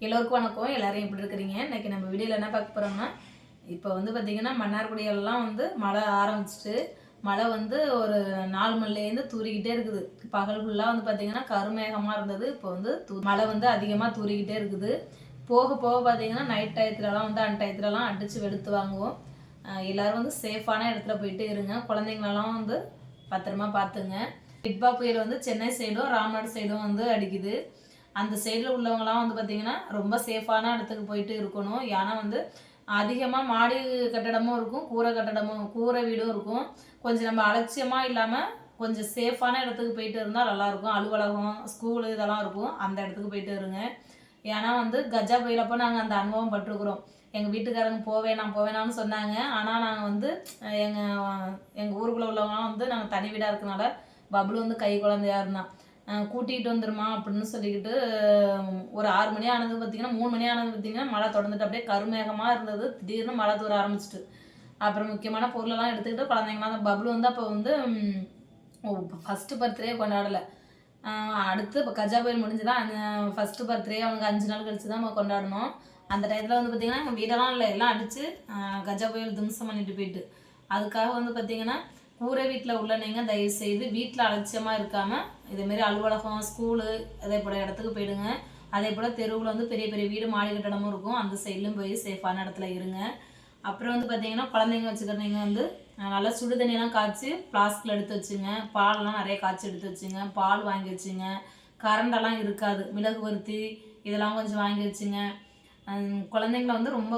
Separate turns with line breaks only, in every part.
எல்லோருக்கும் வணக்கம். எல்லாரும் எப்படி இருக்கிறீங்க? இன்னைக்கு நம்ம வீடியோவில் என்ன பார்க்க போகிறோம்னா இப்போ வந்து பார்த்திங்கன்னா மன்னார்குடியெல்லாம் வந்து மழை ஆரம்பிச்சிட்டு மழை வந்து ஒரு நாலு மணிலேருந்து தூறிக்கிட்டே இருக்குது. பகல் ஃபுல்லாக வந்து பார்த்திங்கன்னா கருமேகமாக இருந்தது. இப்போ வந்து தூ- மழை வந்து அதிகமாக தூறிக்கிட்டே இருக்குது. போக போக பார்த்தீங்கன்னா நைட் டயத்துலலாம் வந்து அன் டயத்துலலாம் அடித்து வெளுத்து வாங்குவோம். எல்லோரும் வந்து சேஃபான இடத்துல போயிட்டு இருங்க. குழந்தைங்களெல்லாம் வந்து பத்திரமா பார்த்துங்க டிட்பா புயல் வந்து சென்னை சைடும் ராம்நாடு சைடும் வந்து அடிக்குது. அந்த சைடில் உள்ளவங்களாம் வந்து பார்த்திங்கன்னா ரொம்ப சேஃபான இடத்துக்கு போயிட்டு இருக்கணும். ஏன்னா வந்து அதிகமாக மாடி கட்டடமும் இருக்கும் கூரை கட்டடமும் கூரை வீடும் இருக்கும். கொஞ்சம் நம்ம அலட்சியமாக இல்லாமல் கொஞ்சம் சேஃபான இடத்துக்கு போயிட்டு இருந்தால் நல்லாயிருக்கும். அலுவலகம் ஸ்கூலு இதெல்லாம் இருக்கும். அந்த இடத்துக்கு போயிட்டு இருங்க. ஏன்னா வந்து கஜா புயலப்போ நாங்கள் அந்த அனுபவம் பட்டிருக்கிறோம். எங்கள் வீட்டுக்காரங்க போவேணாம் போவேணாம்னு சொன்னாங்க. ஆனால் நாங்கள் வந்து எங்கள் எங்கள் ஊருக்குள்ளே உள்ளவங்களாம் வந்து நாங்கள் தனி வீடாக இருக்கனால பப்ளு வந்து கை குழந்தையா இருந்தான் கூட்டிகிட்டு வந்துருமா அப்படின்னு சொல்லிக்கிட்டு ஒரு ஆறு மணி ஆனது பார்த்தீங்கன்னா மூணு மணி ஆனது பார்த்தீங்கன்னா மழை தொடர்ந்துட்டு அப்படியே கருமேகமாக இருந்தது. திடீர்னு மழை தூர ஆரம்பிச்சிட்டு. அப்புறம் முக்கியமான பொருளெல்லாம் எடுத்துக்கிட்டு குழந்தைங்களாம் அந்த பப்ளு வந்து அப்போ வந்து ஃபஸ்ட்டு பர்த்டே கொண்டாடலை. அடுத்து இப்போ கஜா புயல் முடிஞ்சுதான். ஃபஸ்ட்டு பர்த்டே அவங்க அஞ்சு நாள் கழிச்சு தான் நம்ம கொண்டாடணும். அந்த டயத்தில் வந்து பார்த்திங்கன்னா வீடெல்லாம் இல்லை எல்லாம் அடித்து கஜா புயல் தும்சம் பண்ணிட்டு போயிட்டு. அதுக்காக வந்து பார்த்திங்கன்னா கூரை வீட்டில் உள்ளனைங்க தயவு செய்து வீட்டில் அலட்சியமாக இருக்காமல் இதேமாரி அலுவலகம் ஸ்கூலு அதே போல் இடத்துக்கு போயிடுங்க. அதே போல் தெருவில் வந்து பெரிய பெரிய வீடு மாடி கட்டடமும் இருக்கும். அந்த சைட்லையும் போய் சேஃபான இடத்துல இருங்க. அப்புறம் வந்து பார்த்தீங்கன்னா குழந்தைங்க வச்சுக்கிறவங்க வந்து நல்லா சுடு தண்ணியெல்லாம் காய்ச்சி ஃப்ளாஸ்கில் எடுத்து வச்சுங்க. பால்லாம் நிறைய காய்ச்சி எடுத்து வச்சுங்க. பால் வாங்கி வச்சுங்க. கரண்டெல்லாம் இருக்காது. மிளகு பருத்தி இதெல்லாம் கொஞ்சம் வாங்கி வச்சுங்க. குழந்தைங்கள வந்து ரொம்ப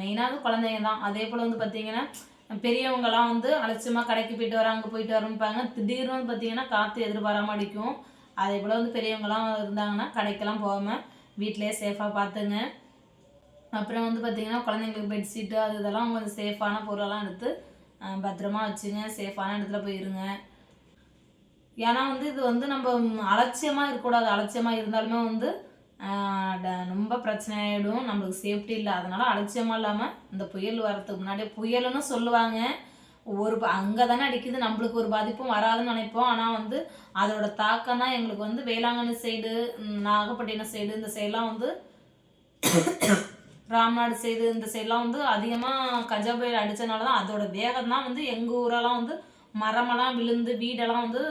மெயினாக குழந்தைங்க தான். அதே போல் வந்து பார்த்தீங்கன்னா பெரியவங்கலாம் வந்து அலட்சியமாக கடைக்கு போயிட்டு வராங்க போயிட்டு வரம்பாங்க. திடீர்னு வந்து பார்த்தீங்கன்னா காற்று எதிர்பாராம அடிக்கும் அதே போல் வந்து பெரியவங்கலாம் இருந்தாங்கன்னா கடைக்கெல்லாம் போகாமல் வீட்டிலேயே சேஃபாக பார்த்துங்க அப்புறம் வந்து பார்த்தீங்கன்னா குழந்தைங்களுக்கு பெட்ஷீட்டு அது இதெல்லாம் கொஞ்சம் சேஃபான பொருளெல்லாம் எடுத்து பத்திரமா வச்சுங்க. சேஃபான இடத்துல போயிருங்க. ஏன்னா வந்து இது வந்து நம்ம அலட்சியமாக இருக்கக்கூடாது. அலட்சியமாக இருந்தாலுமே வந்து ரொம்ப பிரச்சனை ஆகிடும் நம்மளுக்கு சேஃப்டி இல்லை. அதனால அலட்சியமாக இல்லாமல் இந்த புயல் வரதுக்கு முன்னாடி புயலுன்னு சொல்லுவாங்க. ஒரு அங்கே தானே அடிக்குது. நம்மளுக்கு ஒரு பாதிப்பும் வராதுன்னு நினைப்போம். ஆனால் வந்து அதோட தாக்கம் தான் எங்களுக்கு வந்து வேளாங்கண்ணி சைடு நாகப்பட்டினம் சைடு இந்த சைடெலாம் வந்து ராம்நாடு சைடு இந்த சைடெலாம் வந்து அதிகமாக கஜா புயல் அடித்தனால தான் அதோட வேகம் தான் வந்து எங்கள் ஊரெல்லாம் வந்து மரமெல்லாம் விழுந்து வீடெல்லாம் வந்து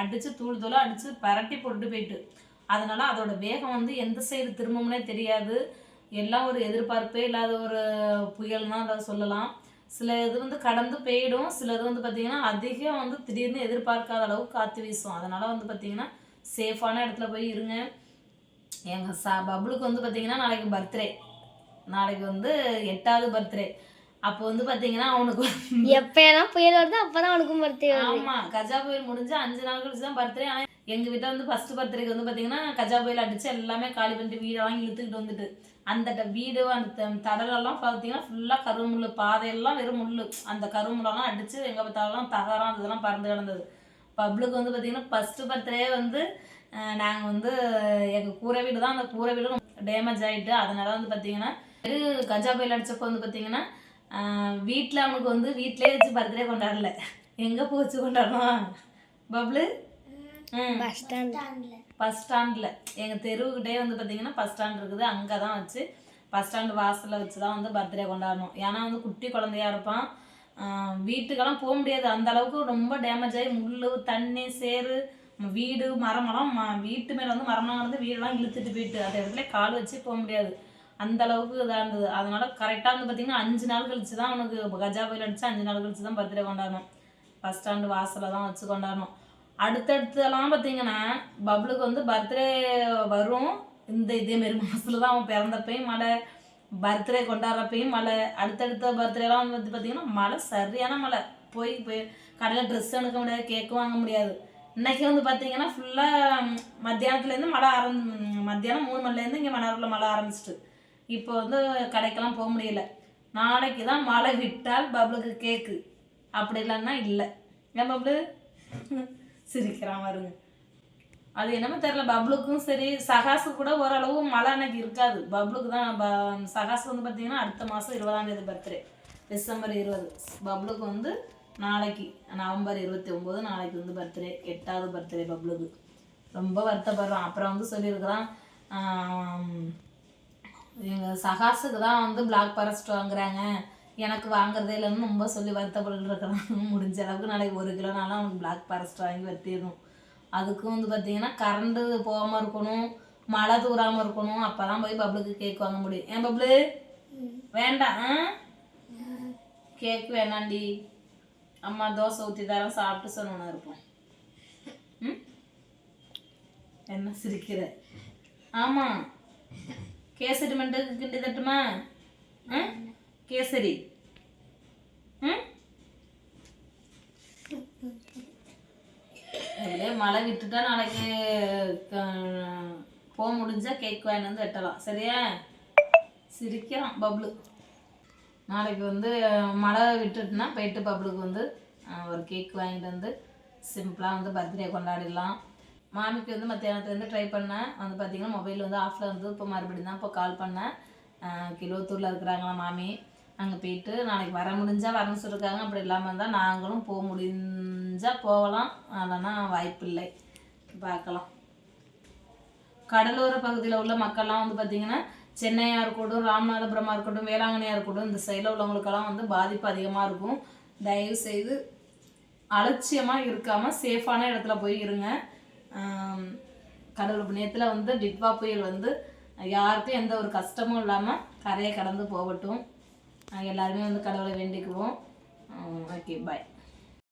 அடித்து தூள் தூளாக அடித்து பரட்டி போட்டு போயிட்டு. அதனால அதோட வேகம் வந்து எந்த சைடு திரும்பும்னே தெரியாது. எல்லாம் ஒரு எதிர்பார்ப்பே இல்லாத ஒரு புயல் தான் அதை சொல்லலாம். சில இது வந்து கடந்து போயிடும். சில இது வந்து பார்த்திங்கன்னா அதிகம் வந்து திடீர்னு எதிர்பார்க்காத அளவுக்கு காற்று வீசும். அதனால் வந்து பார்த்திங்கன்னா சேஃபான இடத்துல போய் இருங்க. எங்கள் சா பப்ளுக்கு வந்து பார்த்திங்கன்னா நாளைக்கு பர்த்டே நாளைக்கு வந்து எட்டாவது பர்த்டே அப்போ வந்து பார்த்தீங்கன்னா அவனுக்கு
எப்பயெல்லாம் புயல் வருதோ அப்பதான் அவனுக்கும் பர்த்டே வருது.
ஆமா கஜா புயல் முடிஞ்சு அஞ்சு நாள் கழிச்சு தான் பர்த்டே ஆனால் எங்கள் வீட்டில் வந்து ஃபர்ஸ்ட் பர்த்டேக்கு வந்து பார்த்தீங்கன்னா கஜா புயல் அடித்து எல்லாமே காலி பண்ணிட்டு வீடெல்லாம் இழுத்துக்கிட்டு வந்துட்டு. அந்த வீடு அந்த தடலெல்லாம் பார்த்தீங்கன்னா ஃபுல்லாக கருமுள் பாதையெல்லாம் வெறும் முள் அந்த கருமுள்ளெல்லாம் அடித்து எங்கே பார்த்தாலும் தகரம் இதெல்லாம் பறந்து கிடந்தது. பப்ளுக்கு வந்து பார்த்தீங்கன்னா ஃபஸ்ட்டு பர்த்டே வந்து நாங்கள் வந்து எங்கள் கூரை வீடு தான். அந்த கூரை வீடு டேமேஜ் ஆகிட்டு அதனால வந்து பார்த்தீங்கன்னா வெறும் கஜா புயல் அடித்தப்போ வந்து பார்த்தீங்கன்னா வீட்டில் அவனுக்கு வந்து வீட்டிலே வச்சு பர்த்டே கொண்டாடல. எங்கே போச்சு கொண்டாடணும்? பப்ளு?
பஸ் ஸ்டாண்ட்
பஸ் ஸ்டாண்டில் எங்கள் தெருவுக்கிட்டே வந்து பார்த்தீங்கன்னா பஸ் ஸ்டாண்ட் இருக்குது. அங்கே தான் வச்சு பஸ் ஸ்டாண்டு வாசலில் வச்சு தான் வந்து பர்த்டே கொண்டாடணும். ஏன்னா வந்து குட்டி குழந்தையா இருப்பான். வீட்டுக்கெல்லாம் போக முடியாது. அந்த அளவுக்கு ரொம்ப டேமேஜ் ஆகி முள் தண்ணி ம- வீடு மரமெல்லாம் வீட்டு மேலே வந்து மரம்லாம் வந்து வீடெல்லாம் இழுத்துட்டு போயிட்டு. அந்த இடத்துல கால் வச்சு போக முடியாது. அந்த அளவுக்கு இதாக இருந்தது. அதனால கரெக்டாக வந்து பார்த்தீங்கன்னா அஞ்சு நாள் கழிச்சு தான் அவனுக்கு கஜா புயல் அடிச்சு அஞ்சு நாள் கழிச்சு தான் பர்த்டே கொண்டாடணும். பஸ் ஸ்டாண்டு வாசலில் தான் வச்சு கொண்டாடணும். அடுத்தடுத்தெல்லாம் பார்த்தீங்கன்னா பப்ளுக்கு வந்து பர்த்டே வரும். இந்த இதேமாரி மாதத்தில் தான் அவன் பிறந்தப்பையும் மழை பர்த்டே கொண்டாடுறப்பையும் மழை. அடுத்தடுத்த பர்த்டேலாம் வந்து பார்த்தீங்கன்னா மழை சரியான மழை. போய் போய் கடையில் ட்ரெஸ் எடுக்க முடியாது கேக்கு வாங்க முடியாது. இன்றைக்கி வந்து பார்த்தீங்கன்னா ஃபுல்லாக மத்தியானத்துலேருந்து மழை ஆரம்பி மத்தியானம் மூணு மணிலேருந்து இங்கே மணவரில் மழை ஆரம்பிச்சிட்டு. இப்போ வந்து கடைக்கெல்லாம் போக முடியல. நாளைக்கு தான் மழை விட்டால் பப்ளுக்கு கேக்கு அப்படி இல்லைன்னா இல்லை. ஏன் பப்ளு? சிரிக்கிறான் வருங்க அது என்னமோ தெரில பப்ளுக்கும் சரி சகாசு கூட ஓரளவு மழை அன்னைக்கு இருக்காது. பப்ளுக்கு தான் ப- சகாசு வந்து பார்த்தீங்கன்னா அடுத்த மாதம் இருபதாம் தேதி பர்த்டே டிசம்பர் இருபது. பப்ளுக்கு வந்து நாளைக்கு நவம்பர் இருபத்தி ஒம்பது நாளைக்கு வந்து பர்த்டே எட்டாவது பர்த்டே பப்ளுக்கு. ரொம்ப வருத்தப்படுறான். அப்புறம் வந்து சொல்லியிருக்கிறான் எங்கள் சகாசுக்கு தான் வந்து பிளாக் ஃபாரஸ்ட் வாங்குறாங்க. எனக்கு வாங்குறதே இல்லைன்னு ரொம்ப சொல்லி வருத்தப்பட்டு இருக்கிறான். முடிஞ்ச அளவுக்கு நாளைக்கு ஒரு கிலோனாலும் அவனுக்கு பிளாக் ஃபாரஸ்ட் வாங்கி வருத்திடணும் அதுக்கும் வந்து பார்த்தீங்கன்னா கரண்ட்டு போகாமல் இருக்கணும் மழை தூராமல் இருக்கணும். அப்போ தான் போய் பப்ளுக்கு கேக் வாங்க முடியும். ஏன் பப்ளு வேண்டாம். கேக் வேணாண்டி. அம்மா தோசை ஊற்றி தரேன் சாப்பிட்டு சொன்னோன்னு இருப்போம். ம்? என்ன சிரிக்கிற? ஆமாம் கேசரி மண்டுக்கு கிண்டி தட்டுமா? ஆ? கேசரி. ம்? மழை விட்டுட்டா நாளைக்கு போக முடிஞ்சா கேக் வாங்கிட்டு வந்து வெட்டலாம். சரியா? சிரிக்கிறான் பப்ளு. நாளைக்கு வந்து மழை விட்டுட்டுனா போயிட்டு பப்ளுக்கு வந்து ஒரு கேக் வாங்கிட்டு வந்து சிம்பிளாக வந்து பர்த்டே கொண்டாடிடலாம். மாமிக்கு வந்து மத்தியானத்துலேருந்து ட்ரை பண்ணேன். வந்து பார்த்தீங்கன்னா மொபைல் வந்து ஆஃபில் வந்து இப்போ மறுபடியும் தான் இப்போ கால் பண்ணேன். கிலோத்தூரில் இருக்கிறாங்களா மாமி? அங்கே போயிட்டு நாளைக்கு வர முடிஞ்சால் வரணும்னு சொல்லியிருக்காங்க அப்படி இல்லாமல் இருந்தால் நாங்களும் போக முடிஞ்சால் போகலாம். அதெல்லாம் வாய்ப்பு இல்லை. பார்க்கலாம். கடலோர பகுதியில் உள்ள மக்கள்லாம் வந்து பார்த்திங்கன்னா சென்னையாக இருக்கட்டும் ராமநாதபுரமாக இருக்கட்டும் வேளாங்கண்ணியாக இருக்கட்டும் இந்த சைடில் உள்ளவங்களுக்கெல்லாம் வந்து பாதிப்பு அதிகமாக இருக்கும். தயவு செய்து அலட்சியமாக இருக்காமல் சேஃபான இடத்துல போய் இருங்க. ஆம், கடவுள் புண்ணியத்தில் வந்து டிட்வா புயல் வந்து யாருக்கும் எந்த ஒரு கஷ்டமும் இல்லாமல் கரையை கடந்து போகட்டும். நாங்கள் எல்லாருமே வந்து கடவுளை வேண்டிக்குவோம். Okay bye